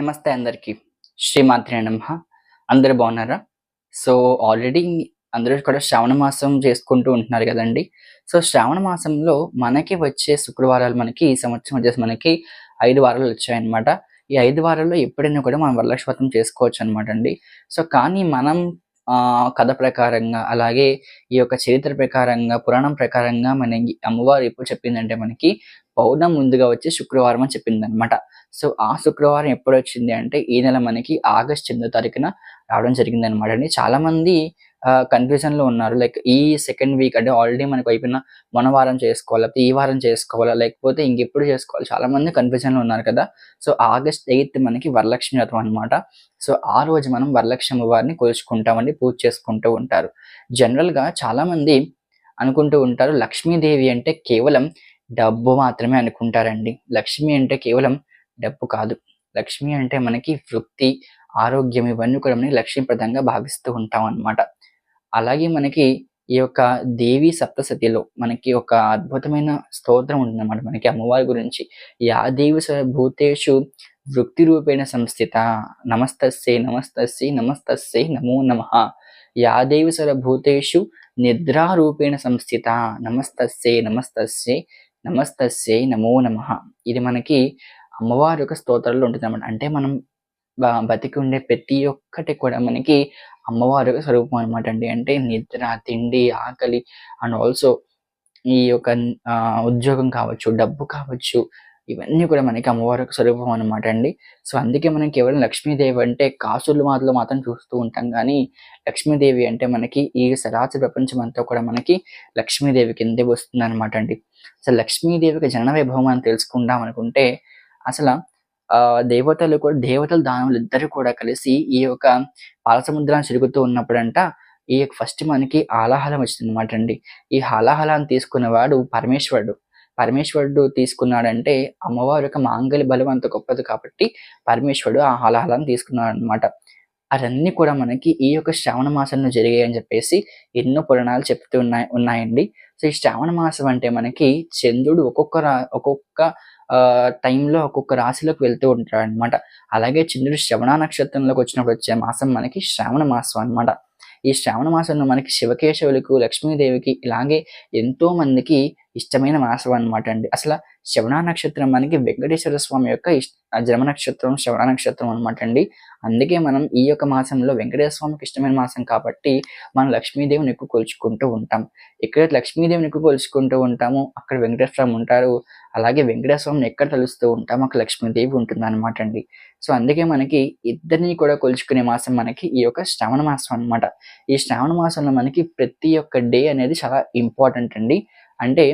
నమస్తే అందరికీ. శ్రీమాత్రే నమ. అందరు బాగున్నారా? సో ఆల్రెడీ అందరూ కూడా శ్రావణ మాసం చేసుకుంటూ ఉంటున్నారు కదండి. సో శ్రావణ మాసంలో మనకి వచ్చే శుక్రవారాలు మనకి ఈ సంవత్సరం వచ్చేసి మనకి ఐదు వారాలు వచ్చాయన్నమాట. ఈ ఐదు వారాల్లో ఎప్పుడైనా కూడా మనం వరలక్ష్మతం చేసుకోవచ్చు అనమాట అండి. సో కానీ మనం కథ ప్రకారంగా అలాగే ఈ యొక్క చరిత్ర ప్రకారంగా పురాణం ప్రకారంగా మన అమ్మవారు ఎప్పుడు చెప్పిందంటే మనకి పౌర్ణం ముందుగా వచ్చి శుక్రవారం అని చెప్పింది అనమాట సో ఆ శుక్రవారం ఎప్పుడు వచ్చింది అంటే ఈ నెల మనకి ఆగస్ట్ ఎనిమిదో తారీఖున రావడం జరిగింది అనమాట అండి. చాలామంది మంది కన్ఫ్యూజన్లో ఉన్నారు. లైక్ ఈ సెకండ్ వీక్ అంటే ఆల్రెడీ మనకు అయిపోయిన మన వారం చేసుకోవాలా లేకపోతే ఈ వారం చేసుకోవాలా లేకపోతే ఇంకెప్పుడు చేసుకోవాలి? చాలా మంది కన్ఫ్యూజన్లో ఉన్నారు కదా. సో ఆగస్ట్ ఎయిత్ మనకి వరలక్ష్మి వ్రతం అనమాట సో ఆ రోజు మనం వరలక్ష్మి వారిని కొలుచుకుంటామండి పూజ చేసుకుంటూ ఉంటారు. జనరల్గా చాలా మంది అనుకుంటూ ఉంటారు లక్ష్మీదేవి అంటే కేవలం డబ్బు మాత్రమే అనుకుంటారండి. లక్ష్మి అంటే కేవలం డబ్బు కాదు. లక్ష్మి అంటే మనకి వృత్తి ఆరోగ్యం ఇవన్నీ కూడా మనకి లక్ష్మీప్రదంగా భావిస్తూ ఉంటాం అన్నమాట. అలాగే మనకి ఈ యొక్క దేవి సప్తసతిలో మనకి ఒక అద్భుతమైన స్తోత్రం ఉంటుందన్నమాట మనకి అమ్మవారి గురించి. యా దేవి భూతేషు వృత్తి రూపేణ సంస్థిత. నమస్తస్సే నమస్తస్సే నమస్తస్సే నమో నమ. యాదేవి సరభూతేషు సర భూతేషు నిద్రారూపేణ సంస్థిత. నమస్తస్సే నమస్తస్సే నమస్తస్సే నమో నమ. ఇది మనకి అమ్మవారి యొక్క స్తోత్రాల్లో ఉంటుంది అన్నమాట అంటే మనం బతికి ఉండే ప్రతి ఒక్కటి కూడా మనకి అమ్మవారు స్వరూపం అనమాట అండి. అంటే నిద్ర తిండి ఆకలి అండ్ ఆల్సో ఈ యొక్క ఉద్యోగం కావచ్చు డబ్బు కావచ్చు ఇవన్నీ కూడా మనకి అమ్మవారి యొక్క స్వరూపం అనమాట అండి. సో అందుకే మనం కేవలం లక్ష్మీదేవి అంటే కాసులు మాటలు మాత్రం చూస్తూ ఉంటాం కానీ లక్ష్మీదేవి అంటే మనకి ఈ సరాచ ప్రపంచం అంతా కూడా మనకి లక్ష్మీదేవి కిందే వస్తుంది అనమాట అండి. అసలు లక్ష్మీదేవికి జనన వైభవం అని తెలుసుకుందాం అనుకుంటే అసలు ఆ దేవతలు కూడా దేవతలు దానవులు ఇద్దరు కూడా కలిసి ఈ యొక్క పాలసముద్రాన్ని చిరుగుతూ ఉన్నప్పుడంట ఈ యొక్క ఫస్ట్ మనకి ఆలాహలం వచ్చిందనమాట అండి. ఈ హాలాహలాన్ని తీసుకున్నవాడు పరమేశ్వరుడు. పరమేశ్వరుడు తీసుకున్నాడంటే అమ్మవారి యొక్క మాంగళ్య బలం అంత గొప్పది కాబట్టి పరమేశ్వరుడు ఆ హాలాహలాన్ని తీసుకున్నాడు అనమాట అవన్నీ కూడా మనకి ఈ యొక్క శ్రావణ మాసంలో జరిగాయి అని చెప్పేసి ఎన్నో పురాణాలు చెప్తూ ఉన్నాయి ఉన్నాయండి. సో ఈ శ్రావణ మాసం అంటే మనకి చంద్రుడు ఒక్కొక్క రా ఒక్కొక్క టైంలో ఒక్కొక్క రాశిలోకి వెళ్తూ ఉంటాడు అనమాట అలాగే చంద్రుడు శ్రవణ నక్షత్రంలోకి వచ్చినప్పుడు వచ్చే మాసం మనకి శ్రావణ మాసం అన్నమాట. ఈ శ్రావణ మాసంలో మనకి శివకేశవులకు లక్ష్మీదేవికి ఇలాగే ఎంతో మందికి ఇష్టమైన మాసం అన్నమాట అండి. అసలు శవణ నక్షత్రం మనకి వెంకటేశ్వర స్వామి యొక్క జన్మ నక్షత్రం శవణ నక్షత్రం అనమాట అండి. అందుకే మనం ఈ యొక్క మాసంలో వెంకటేశ్వర స్వామికి ఇష్టమైన మాసం కాబట్టి మనం లక్ష్మీదేవిని ఎక్కువ కొలుచుకుంటూ ఉంటాం. ఎక్కడ లక్ష్మీదేవిని ఎక్కువ కొలుచుకుంటూ ఉంటామో అక్కడ వెంకటేశ్వర స్వామి ఉంటారు. అలాగే వెంకటేశ్వర స్వామిని ఎక్కడ తలుస్తూ ఉంటామో అక్కడ లక్ష్మీదేవి ఉంటుంది అనమాట అండి. సో అందుకే మనకి ఇద్దరిని కూడా కొలుచుకునే మాసం మనకి ఈ యొక్క శ్రావణ మాసం అనమాట ఈ శ్రావణ మాసంలో మనకి ప్రతి ఒక్క డే అనేది చాలా ఇంపార్టెంట్ అండి. అంటే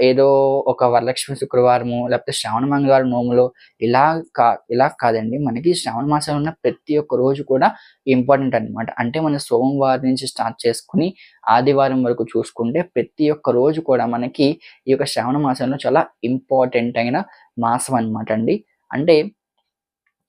ఏదో ఒక వరలక్ష్మి శుక్రవారము లేకపోతే శ్రావణ మంగళవారం నోములో ఇలా కా ఇలా కాదండి. మనకి శ్రావణ మాసంలో ఉన్న ప్రతి ఒక్క రోజు కూడా ఇంపార్టెంట్ అన్నమాట. అంటే మన సోమవారం నుంచి స్టార్ట్ చేసుకుని ఆదివారం వరకు చూసుకుంటే ప్రతి ఒక్క రోజు కూడా మనకి ఈ యొక్క శ్రావణ మాసంలో చాలా ఇంపార్టెంట్ అయిన మాసం అనమాట అండి. అంటే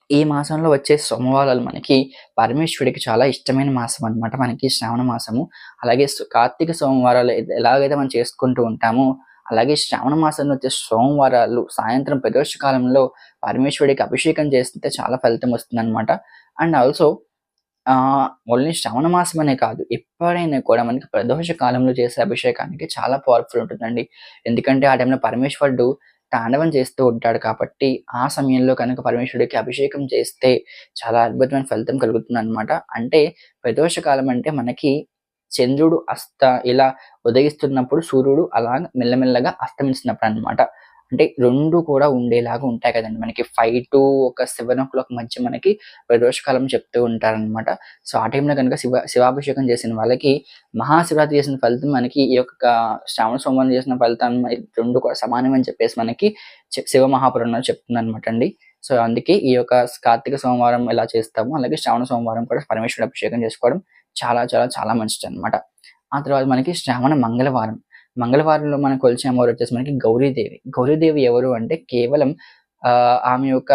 ఈ మాసంలో వచ్చే సోమవారాలు మనకి పరమేశ్వరుడికి చాలా ఇష్టమైన మాసం అన్నమాట. మనకి శ్రావణ మాసము. అలాగే కార్తీక సోమవారాలు ఎలాగైతే మనం చేసుకుంటూ ఉంటామో అలాగే శ్రావణ మాసంలో వచ్చే సోమవారాలు సాయంత్రం ప్రదోష కాలంలో పరమేశ్వరుడికి అభిషేకం చేస్తే చాలా ఫలితం వస్తుంది అనమాట అండ్ ఆల్సో ఓన్లీ శ్రావణ మాసం అనే కాదు ఎప్పుడైనా కూడా మనకి ప్రదోష కాలంలో చేసే అభిషేకానికి చాలా పవర్ఫుల్ ఉంటుందండి. ఎందుకంటే ఆ టైంలో పరమేశ్వరుడు తాండవం చేస్తూ ఉంటాడు కాబట్టి ఆ సమయంలో కనుక పరమేశ్వరుడికి అభిషేకం చేస్తే చాలా అద్భుతమైన ఫలితం కలుగుతుంది అనమాట అంటే ప్రదోష కాలం అంటే మనకి చంద్రుడు అస్త ఇలా ఉదయిస్తున్నప్పుడు సూర్యుడు అలా మెల్లమెల్లగా అస్తమిస్తున్నప్పుడు అన్నమాట అంటే రెండు కూడా ఉండేలాగా ఉంటాయి కదండి. మనకి ఫైవ్ టు ఒక సెవెన్ ఓ క్లాక్ మధ్య మనకి ప్రదోషకాలం చెప్తూ ఉంటారనమాట సో ఆ టైంలో కనుక శివ శివాభిషేకం చేసిన వాళ్ళకి మహాశివరాత్రి చేసిన ఫలితం మనకి ఈ యొక్క శ్రావణ సోమవారం చేసిన ఫలితం రెండు కూడా సమానం అని చెప్పేసి మనకి శివ మహాపురాణంలో చెప్తుంది అనమాట అండి. సో అందుకే ఈ యొక్క కార్తీక సోమవారం ఎలా చేస్తామో అలాగే శ్రావణ సోమవారం కూడా పరమేశ్వరుడు అభిషేకం చేసుకోవడం చాలా చాలా చాలా మంచిది అనమాట ఆ తర్వాత మనకి శ్రావణ మంగళవారం. మంగళవారంలో మనం కొలిచే అమ్మవారు వచ్చేసి మనకి గౌరీదేవి గౌరీదేవి ఎవరు అంటే కేవలం ఆమె యొక్క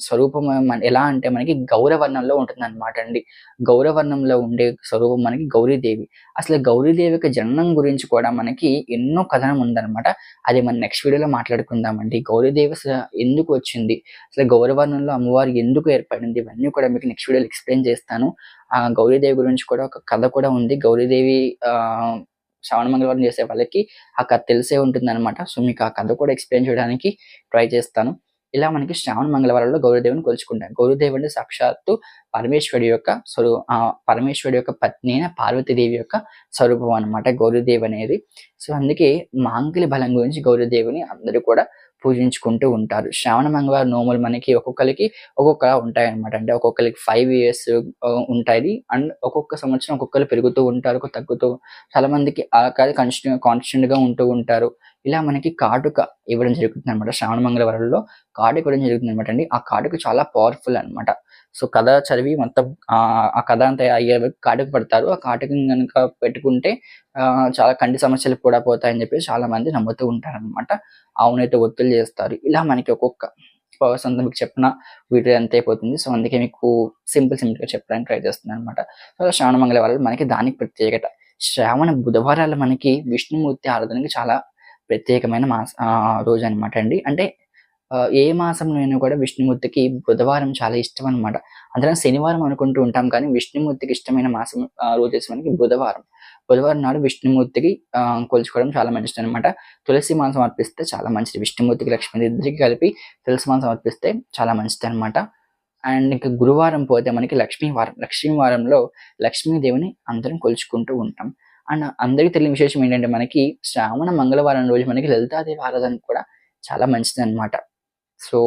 స్వరూపం ఎలా అంటే మనకి గౌరవర్ణంలో ఉంటుందనమాట అండి. గౌరవర్ణంలో ఉండే స్వరూపం మనకి గౌరీదేవి. అసలు గౌరీదేవి యొక్క జననం గురించి కూడా మనకి ఎన్నో కథనం ఉందన్నమాట అది మనం నెక్స్ట్ వీడియోలో మాట్లాడుకుందామండి. గౌరీదేవి ఎందుకు వచ్చింది? అసలు గౌరవర్ణంలో అమ్మవారు ఎందుకు ఏర్పడింది? ఇవన్నీ కూడా మీకు నెక్స్ట్ వీడియోలో ఎక్స్‌ప్లెయిన్ చేస్తాను. ఆ గౌరీదేవి గురించి కూడా ఒక కథ కూడా ఉంది. గౌరీదేవి శ్రావణ మంగళవారం చేసే వాళ్ళకి ఆ కథ తెలిసే ఉంటుందనమాట. సో, మీకు ఆ కథ కూడా ఎక్స్‌ప్లెయిన్ చేయడానికి ట్రై చేస్తాను. ఇలా మనకి శ్రావణ మంగళవారంలో గౌరీదేవిని కొలుచుకుంటాం. గౌరీదేవి అంటే సాక్షాత్తు పరమేశ్వరుడి యొక్క స్వరూ ఆ పరమేశ్వరుడి యొక్క పత్ని అయిన పార్వతీదేవి యొక్క స్వరూపం అనమాట గౌరీదేవి అనేది. సో, అందుకే మాంగళ్య బలం గురించి గౌరీదేవిని అందరూ కూడా పూజించుకుంటూ ఉంటారు. శ్రావణ మంగళవారం నోములు మనకి ఒక్కొక్కరికి ఒక్కొక్క ఉంటాయన్నమాట. అంటే ఒక్కొక్కరికి ఫైవ్ ఇయర్స్ ఉంటాయి. అండ్ ఒక్కొక్క సంవత్సరం ఒక్కొక్కరు పెరుగుతూ ఉంటారు. తగ్గుతూ చాలా మందికి ఆ కాదు కాన్స్టెంట్ కాన్స్టెంట్‌గా ఉంటూ ఉంటారు. ఇలా మనకి కాటుక ఇవ్వడం జరుగుతుంది అనమాట శ్రావణ మంగళవారంలో కాటుక ఇవ్వడం జరుగుతుందన్నమాట అండి. ఆ కాటుక చాలా పవర్‌ఫుల్ అన్నమాట. సో, కథ చదివి మొత్తం ఆ కథ అంతా అయ్యే వరకు కాటుక పడతారు ఆ కాటుక కనుక పెట్టుకుంటే చాలా కంటి సమస్యలు కూడా పోతాయని చెప్పి చాలా మంది నమ్ముతూ ఉంటారన్నమాట. ఆవునైతే ఒత్తులు చేస్తారు. ఇలా మనకి ఒక్కొక్క పవర్స్ అంతా మీకు చెప్పిన వీడియో ఎంత అయిపోతుంది. సో, అందుకే మీకు సింపుల్ సింపుల్‌గా చెప్పడానికి ట్రై అనమాట సో, శ్రావణ మంగళవారాలు మనకి దానికి ప్రత్యేకత. శ్రావణ బుధవారాలు మనకి విష్ణుమూర్తి ఆరాధనకి చాలా ప్రత్యేకమైన మాస రోజు అనమాట అండి. అంటే ఏ మాసంలో అయినా కూడా విష్ణుమూర్తికి బుధవారం చాలా ఇష్టం అనమాట అందరం శనివారం అనుకుంటూ ఉంటాం కానీ విష్ణుమూర్తికి ఇష్టమైన మాసం రోజు రోజేసి మనకి బుధవారం. బుధవారం నాడు విష్ణుమూర్తికి కొలుచుకోవడం చాలా మంచిదన్నమాట. తులసి మాంసం అర్పిస్తే చాలా మంచిది. విష్ణుమూర్తికి, లక్ష్మీ ఇద్దరికి కలిపి తులసి మాంసం అర్పిస్తే చాలా మంచిది అనమాట అండ్ ఇంకా గురువారం పోతే మనకి లక్ష్మీవారం వారం. వారంలో లక్ష్మీదేవిని అందరం కొలుచుకుంటూ ఉంటాం. అండ్ అందరికీ తెలియని విశేషం ఏంటంటే మనకి శ్రావణ మంగళవారం రోజు మనకి లలితాదేవి ఆరాధన కూడా చాలా మంచిదన్నమాట. సో,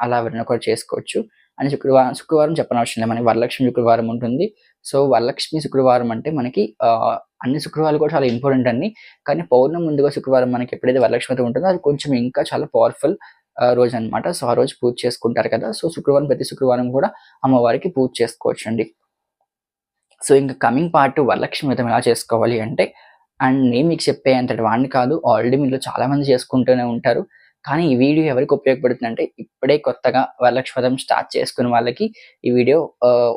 అలా ఎవరైనా కూడా చేసుకోవచ్చు. అండ్ శుక్రవారం శుక్రవారం చెప్పనవసరం లేదు. మనకి వరలక్ష్మి శుక్రవారం ఉంటుంది. సో, వరలక్ష్మి శుక్రవారం అంటే మనకి అన్ని శుక్రవారాలు కూడా చాలా ఇంపార్టెంట్ అండి. కానీ పౌర్ణమి ముందుగా శుక్రవారం మనకి ఎప్పుడైతే వరలక్ష్మి ఉంటుందో అది కొంచెం ఇంకా చాలా పవర్‌ఫుల్ రోజు అనమాట సో, ఆ రోజు పూజ చేసుకుంటారు కదా! సో, శుక్రవారం ప్రతి శుక్రవారం కూడా అమ్మవారికి పూజ చేసుకోవచ్చు అండి సో, ఇంకా కమింగ్ పార్ట్ వరలక్ష్మి వ్రతం ఎలా చేసుకోవాలి అంటే అండ్ నేను మీకు చెప్పే అంతటి వాడిని కాదు. ఆల్రెడీ మీలో చాలామంది చేసుకుంటూనే ఉంటారు. కానీ ఈ వీడియో ఎవరికి ఉపయోగపడుతుందంటే ఇప్పుడే కొత్తగా వరలక్ష్మి వ్రతం స్టార్ట్ చేసుకునే వాళ్ళకి ఈ వీడియో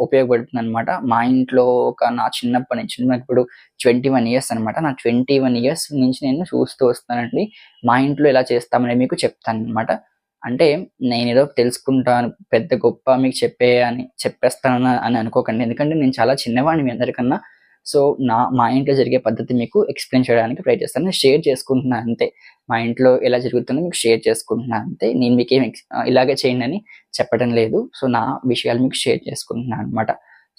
ఉపయోగపడుతుంది అనమాట మా ఇంట్లో ఒక నా చిన్నప్పటి నుంచి చిన్నప్పుడు ట్వంటీ వన్ ఇయర్స్ అనమాట నా 21 ఇయర్స్ నుంచి నేను చూస్తూ వస్తానండి మా ఇంట్లో ఎలా చేస్తామని మీకు చెప్తాను అనమాట అంటే నేను ఏదో తెలుసుకుంటాను, పెద్ద గొప్ప మీకు చెప్పే అని చెప్పేస్తాను అని అనుకోకండి. ఎందుకంటే నేను చాలా చిన్నవాడిని మీ అందరికన్నా. సో, నా మా ఇంట్లో జరిగే పద్ధతి మీకు ఎక్స్‌ప్లెయిన్ చేయడానికి ట్రై చేస్తాను. నేను షేర్ చేసుకుంటున్నాను అంతే. మా ఇంట్లో ఎలా జరుగుతుందో మీకు షేర్ చేసుకుంటున్నాను అంతే. నేను మీకేం ఎక్స్ ఇలాగే చేయండి అని చెప్పడం లేదు. సో, నా విషయాలు మీకు షేర్ చేసుకుంటున్నాను అనమాట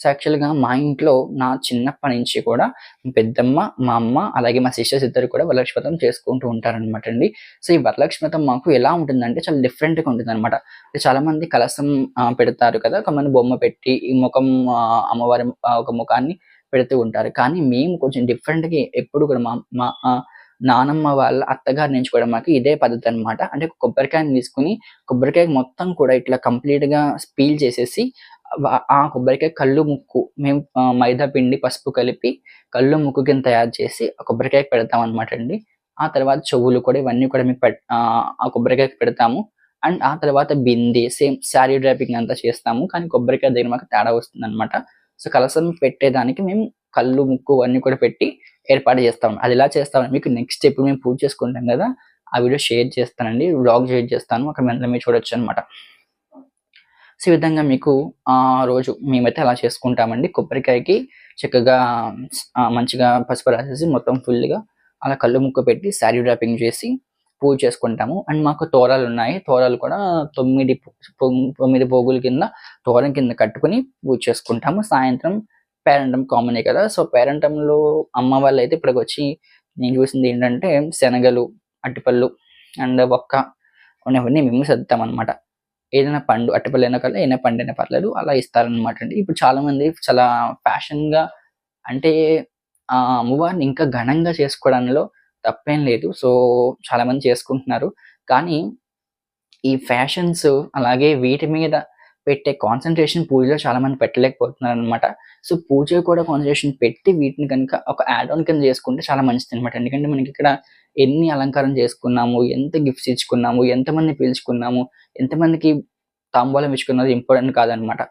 సో, యాక్చువల్‌గా మా ఇంట్లో నా చిన్నప్పటి నుంచి కూడా పెద్దమ్మ, మా అమ్మ అలాగే మా సిస్టర్స్ ఇద్దరు కూడా వరలక్ష్మి వ్రతం చేసుకుంటూ ఉంటారనమాట అండి. సో, ఈ వరలక్ష్మి వ్రతం మాకు ఎలా ఉంటుందంటే చాలా డిఫరెంట్‌గా ఉంటుందన్నమాట. చాలామంది కలసం పెడతారు కదా! కొంతమంది బొమ్మ పెట్టి ఈ ముఖం అమ్మవారి ఒక ముఖాన్ని పెడుతూ ఉంటారు. కానీ మేము కొంచెం డిఫరెంట్‌గా ఎప్పుడు కూడా మా మా నానమ్మ వాళ్ళ అత్తగారి నుంచి కూడా మాకు ఇదే పద్ధతి అనమాట అంటే కొబ్బరికాయని తీసుకొని కొబ్బరికాయ మొత్తం కూడా ఇట్లా కంప్లీట్‌గా స్పీల్ చేసేసి ఆ కొబ్బరికాయ కళ్ళు, ముక్కు మేము మైదా పిండి, పసుపు కలిపి కళ్ళు, ముక్కు కింద తయారు చేసి ఆ కొబ్బరికాయకి అనమాట అండి. ఆ తర్వాత చెవులు కూడా ఇవన్నీ కూడా మేము పెట్ ఆ కొబ్బరికాయకి పెడతాము. అండ్ ఆ తర్వాత బిందె సేమ్ శారీ డ్రాపింగ్ అంతా చేస్తాము. కానీ కొబ్బరికాయ దగ్గర మాకు తేడా వస్తుందన్నమాట. సో, కలసం పెట్టేదానికి మేము కళ్ళు, ముక్కు అన్నీ కూడా పెట్టి ఏర్పాటు చేస్తాం. అది ఎలా చేస్తాము మీకు నెక్స్ట్ ఇప్పుడు మేము పూజ చేసుకుంటాం కదా! ఆ వీడియో షేర్ చేస్తానండి. వ్లాగ్ షేర్ చేస్తాను. అక్కడ అందులో మీరు చూడొచ్చన్నమాట. సో, ఈ విధంగా మీకు ఆ రోజు మేమైతే అలా చేసుకుంటామండి. కొబ్బరికాయకి చక్కగా మంచిగా పసుపు రాసేసి మొత్తం ఫుల్‌గా అలా కళ్ళు, ముక్కు పెట్టి శారీ డ్రాపింగ్ చేసి పూజ చేసుకుంటాము. అండ్ మాకు తోరాలు ఉన్నాయి తోరాలు కూడా తొమ్మిది తొమ్మిది పోగుల కింద తోరం కింద కట్టుకొని పూజ చేసుకుంటాము. సాయంత్రం పేరంటం కామనే కదా! సో, పేరంటంలో అమ్మ వాళ్ళైతే ఇప్పటికొచ్చి నేను చూసింది ఏంటంటే శనగలు, అరటిపళ్ళు అండ్ వక్క అవన్నీ మేము సర్దుతామన్నమాట. ఏదైనా పండు అరటిపళ్ళైనా పర్లేదు, ఏదైనా పండైనా పర్లేదు అలా ఇస్తారనమాట అండి. ఇప్పుడు చాలామంది చాలా ఫ్యాషన్‌గా అంటే ఆ అమ్మవారిని ఇంకా ఘనంగా చేసుకోవడంలో తప్పేం లేదు. సో, చాలామంది చేసుకుంటున్నారు. కానీ ఈ ఫ్యాషన్స్ అలాగే వీటి మీద పెట్టే కాన్సన్ట్రేషన్ పూజలో చాలామంది పెట్టలేకపోతున్నారన్నమాట. సో, పూజ కూడా కాన్సంట్రేషన్ పెట్టి వీటిని కనుక ఒక యాడ్ ఆన్ కింద చేసుకుంటే చాలా మంచిది అనమాట ఎందుకంటే మనకి ఇక్కడ ఎన్ని అలంకారం చేసుకున్నాము ఎంత గిఫ్ట్స్ ఇచ్చుకున్నాము ఎంతమంది పిలుచుకున్నాము ఎంతమందికి తాంబూలం ఇచ్చుకున్నది ఇంపార్టెంట్ కాదనమాట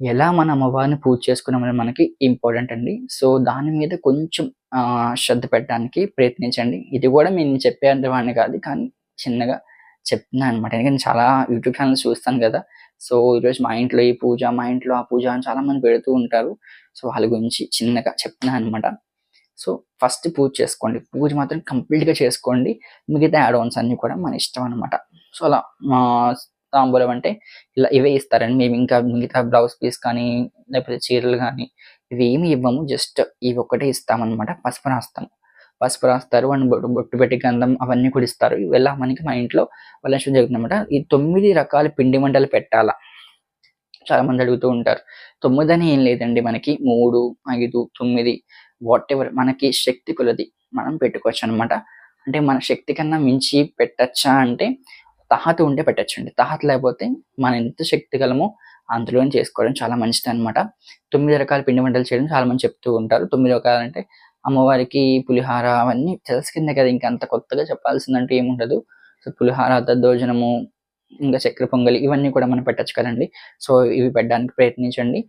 ఎలా మన అమ్మవారిని పూజ చేసుకున్నామని మనకి ఇంపార్టెంట్ అండి. సో దాని మీద కొంచెం శ్రద్ధ పెట్టడానికి ప్రయత్నించండి. ఇది కూడా నేను చెప్పేంత వాడిని కాదు కానీ చిన్నగా చెప్తున్నాను అనమాట ఎందుకంటే చాలా యూట్యూబ్ ఛానల్స్ చూస్తాను కదా. సో ఈరోజు మా ఇంట్లో ఈ పూజ మా ఇంట్లో ఆ పూజ అని చాలా మంది పెడుతూ ఉంటారు. సో వాళ్ళ గురించి చిన్నగా చెప్తున్నాను అనమాట సో ఫస్ట్ పూజ చేసుకోండి. పూజ మాత్రం కంప్లీట్గా చేసుకోండి. మిగతా అడ్వాన్స్ అన్నీ కూడా మన ఇష్టం అనమాట సో అలా మా తాంబూలం అంటే ఇలా ఇవే ఇస్తారండి. మేము ఇంకా మిగతా బ్లౌజ్ పీస్ కానీ లేకపోతే చీరలు కానీ ఇవి ఏమి ఇవ్వము. జస్ట్ ఇవి ఒకటే ఇస్తామన్నమాట. పసుపు రాస్తాము. పసుపు రాస్తారు అండ్ బొట్టు పెట్టి గంధం అవన్నీ కూడా ఇస్తారు ఇవెల్లా మనకి మా ఇంట్లో వాళ్ళ జరుగుతుందన్నమాట ఈ తొమ్మిది రకాల పిండి వంటలు పెట్టాలా? చాలా మంది అడుగుతూ ఉంటారు. తొమ్మిది అని ఏం లేదండి మనకి. మూడు ఐదు తొమ్మిది వాట్ ఎవర్ మనకి శక్తి కొలది మనం పెట్టుకోవచ్చు అనమాట అంటే మన శక్తి కన్నా మించి పెట్టచ్చా అంటే తహత ఉంటే పెట్టచ్చండి. తహత లేకపోతే మనం ఎంత శక్తి గలమో అందులోనే చేసుకోవడం చాలా మంచిది అనమాట తొమ్మిది రకాల పిండి వంటలు చేయడం చాలా మంది చెప్తూ ఉంటారు. తొమ్మిది రకాలంటే అంటే అమ్మవారికి పులిహార అవన్నీ తెలుసు కింద కదా ఇంకా అంత కొత్తగా చెప్పాల్సిందంటూ ఏముండదు. సో పులిహార దద్దోజనము ఇంకా చక్కెర పొంగలి ఇవన్నీ కూడా మనం పెట్టచ్చు కదండి. సో ఇవి పెట్టడానికి ప్రయత్నించండి.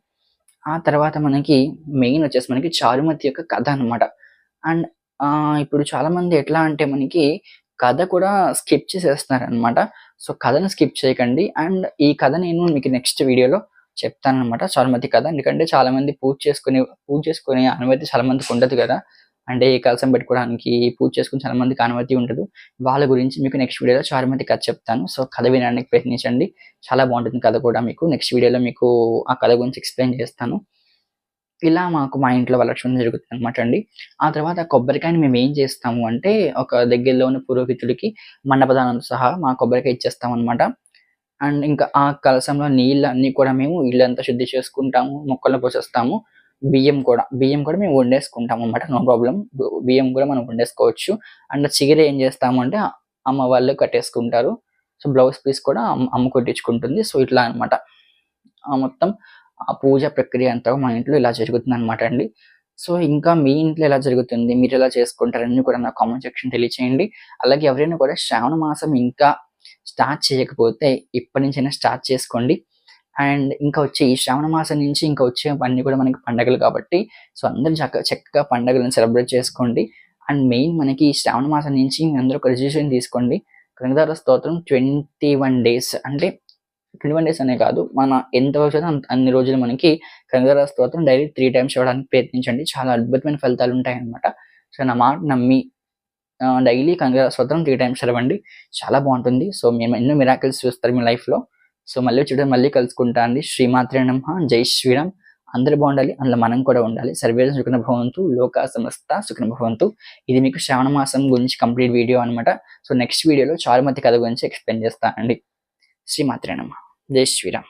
ఆ తర్వాత మనకి మెయిన్ వచ్చేసి మనకి చారుమతి యొక్క కథ అనమాట అండ్ ఇప్పుడు చాలామంది ఎట్లా అంటే మనకి కథ కూడా స్కిప్ చేసేస్తున్నారు అనమాట సో కథను స్కిప్ చేయకండి. అండ్ ఈ కథ నేను మీకు నెక్స్ట్ వీడియోలో చెప్తానమాట చారుమతి కథ ఎందుకంటే చాలా మంది పూజ చేసుకునే పూజ చేసుకునే అనుమతి చాలా మందికి ఉండదు కదా. అంటే ఈ కలసం పెట్టుకోవడానికి పూజ చేసుకుని చాలా మందికి అనుమతి ఉండదు. వాళ్ళ గురించి మీకు నెక్స్ట్ వీడియోలో చారుమతి కథ చెప్తాను. సో కథ వినడానికి ప్రయత్నించండి. చాలా బాగుంటుంది కథ కూడా మీకు. నెక్స్ట్ వీడియోలో మీకు ఆ కథ గురించి ఎక్స్ప్లెయిన్ చేస్తాను. ఇలా మాకు మా ఇంట్లో వలక్షణం జరుగుతుంది అనమాట అండి. ఆ తర్వాత కొబ్బరికాయని మేము ఏం చేస్తాము అంటే ఒక దగ్గరలో ఉన్న పురోహితుడికి మండపదానం సహా మా కొబ్బరికాయ ఇచ్చేస్తాం అనమాట అండ్ ఇంకా ఆ కలసంలో నీళ్ళు అన్నీ కూడా మేము ఇల్లంతా శుద్ధి చేసుకుంటాము మొక్కలు పోసేస్తాము బియ్యం కూడా బియ్యం కూడా మేము వండేసుకుంటాము అనమాట నో ప్రాబ్లం. బియ్యం కూడా మనం వండేసుకోవచ్చు. అండ్ చిగిర ఏం చేస్తామంటే అమ్మ వాళ్ళు కట్టేసుకుంటారు. సో బ్లౌజ్ పీస్ కూడా అమ్మ కొట్టించుకుంటుంది. సో ఇట్లా అనమాట మొత్తం ఆ పూజ ప్రక్రియ అంతా మా ఇంట్లో ఇలా జరుగుతుంది అనమాట అండి. సో ఇంకా మీ ఇంట్లో ఎలా జరుగుతుంది? మీరు ఎలా చేసుకుంటారని కూడా నా కామెంట్ సెక్షన్ తెలియచేయండి. అలాగే ఎవరైనా కూడా శ్రావణ మాసం ఇంకా స్టార్ట్ చేయకపోతే ఇప్పటి నుంచైనా స్టార్ట్ చేసుకోండి. అండ్ ఇంకా వచ్చే ఈ శ్రావణ మాసం నుంచి ఇంకా వచ్చే అన్ని కూడా మనకి పండగలు కాబట్టి సో అందరూ చక్క చక్కగా పండగలను సెలబ్రేట్ చేసుకోండి. అండ్ మెయిన్ మనకి ఈ శ్రావణ మాసం నుంచి అందరూ ఒక రిజిస్ట్రేషన్ తీసుకోండి. కనకదార స్తోత్రం ట్వంటీ వన్ డేస్ అంటే ట్వంటీ వన్ డేస్ అనే కాదు మన ఎంత వరకు అన్ని రోజులు మనకి కనకదార స్తోత్రం డైలీ త్రీ టైమ్స్ ఇవ్వడానికి ప్రయత్నించండి. చాలా అద్భుతమైన ఫలితాలు ఉంటాయి అనమాట సో నా మాట నమ్మి డైలీ కంగ త్రీ టైమ్స్ చదవండి చాలా బాగుంటుంది. సో మేము ఎన్నో మిరాకిల్స్ చూస్తారు మీ లైఫ్లో. సో మళ్ళీ చూడండి మళ్ళీ కలుసుకుంటా అండి. శ్రీమాత్రే నమ. జై శ్రీరామ్. అందరు బాగుండాలి. అందులో మనం కూడా ఉండాలి. సర్వే సుఖన భవంతు. లోక సమస్త సుఖన భవంతు. ఇది మీకు శ్రావణ మాసం గురించి కంప్లీట్ వీడియో అనమాట సో నెక్స్ట్ వీడియోలో చారుమతి కథ గురించి ఎక్స్ప్లెయిన్ చేస్తానండి శ్రీమాత్రే నమ. జై శ్రీరామ్.